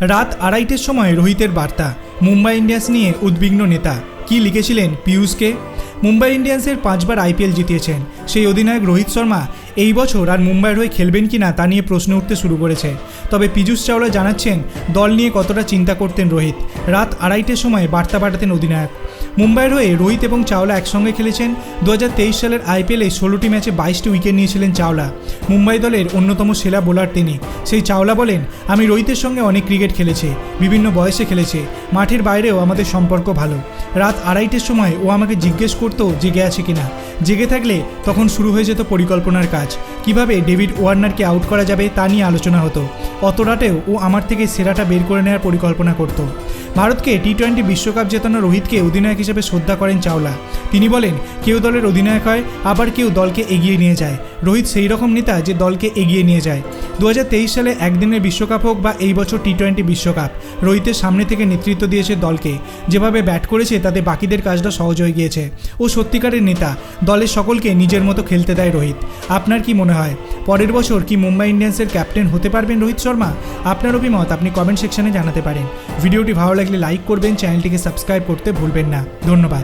রাত আড়াইটের সময় রোহিতের বার্তা, মুম্বাই ইন্ডিয়ান্স নিয়ে উদ্বিগ্ন নেতা। কি লিখেছিলেন পিয়ুষকে? মুম্বাই ইন্ডিয়ান্সের পাঁচবার আইপিএল জিতিয়েছেন। সেই অধিনায়ক রোহিত শর্মা এই বছর আর মুম্বাইয়ের হয়ে খেলবেন কিনা তা নিয়ে প্রশ্ন উঠতে শুরু করেছে। তবে পীযূষ চাওলা জানাচ্ছেন, দল নিয়ে কতটা চিন্তা করতেন রোহিত। রাত আড়াইটের সময় বার্তা পাঠাতেন অধিনায়ক। মুম্বাইয়ের হয়ে রোহিত এবং চাওলা একসঙ্গে খেলেছেন। দু হাজার তেইশ সালের আইপিএলে ষোলোটি ম্যাচে বাইশটি উইকেট নিয়েছিলেন চাওলা। মুম্বাই দলের অন্যতম সেরা বোলার তিনি। সেই চাওলা বলেন, আমি রোহিতের সঙ্গে অনেক ক্রিকেট খেলেছি, বিভিন্ন বয়সে খেলেছে, মাঠের বাইরেও আমাদের সম্পর্ক ভালো। রাত আড়াইটের সময় ও আমাকে জিজ্ঞেস করতো জেগে আছে কিনা। জেগে থাকলে তখন শুরু হয়ে যেত পরিকল্পনার কাজ। কীভাবে ডেভিড ওয়ার্নারকে আউট করা যাবে তা নিয়ে আলোচনা হতো। অত রাতেও ও আমার থেকে সেরাটা বের করে নেওয়ার পরিকল্পনা করতো। ভারতকে টি টোয়েন্টি বিশ্বকাপ জেতানো রোহিতকে অধিনায়ক হিসেবে শ্রদ্ধা করেন চাওলা। তিনি বলেন, কেউ দলের অধিনায়ক হয়, আবার কেউ দলকে এগিয়ে নিয়ে যায়। রোহিত সেই রকম নেতা যে দলকে এগিয়ে নিয়ে যায়। দু হাজার তেইশ সালে একদিনের বিশ্বকাপ হোক বা এই বছর টি টোয়েন্টি বিশ্বকাপ, রোহিতের সামনে থেকে নেতৃত্ব দিয়েছে দলকে। যেভাবে ব্যাট করেছে, তাতে বাকিদের কাজটা সহজ হয়ে গিয়েছে। ও সত্যিকারের নেতা, দলের সকলকে নিজের মতো খেলতে দেয় রোহিত। আপনার কি মনে হয়? পরের বছর কি মুম্বাই ইন্ডিয়ান্সের ক্যাপ্টেন হতে পারবেন রোহিত শর্মা? আপনার অভিমত আপনি কমেন্ট সেকশনে জানাতে পারেন। ভিডিওটি ভালো লাগলে লাইক করবেন, চ্যানেলটিকে সাবস্ক্রাইব করতে ভুলবেন না। ধন্যবাদ।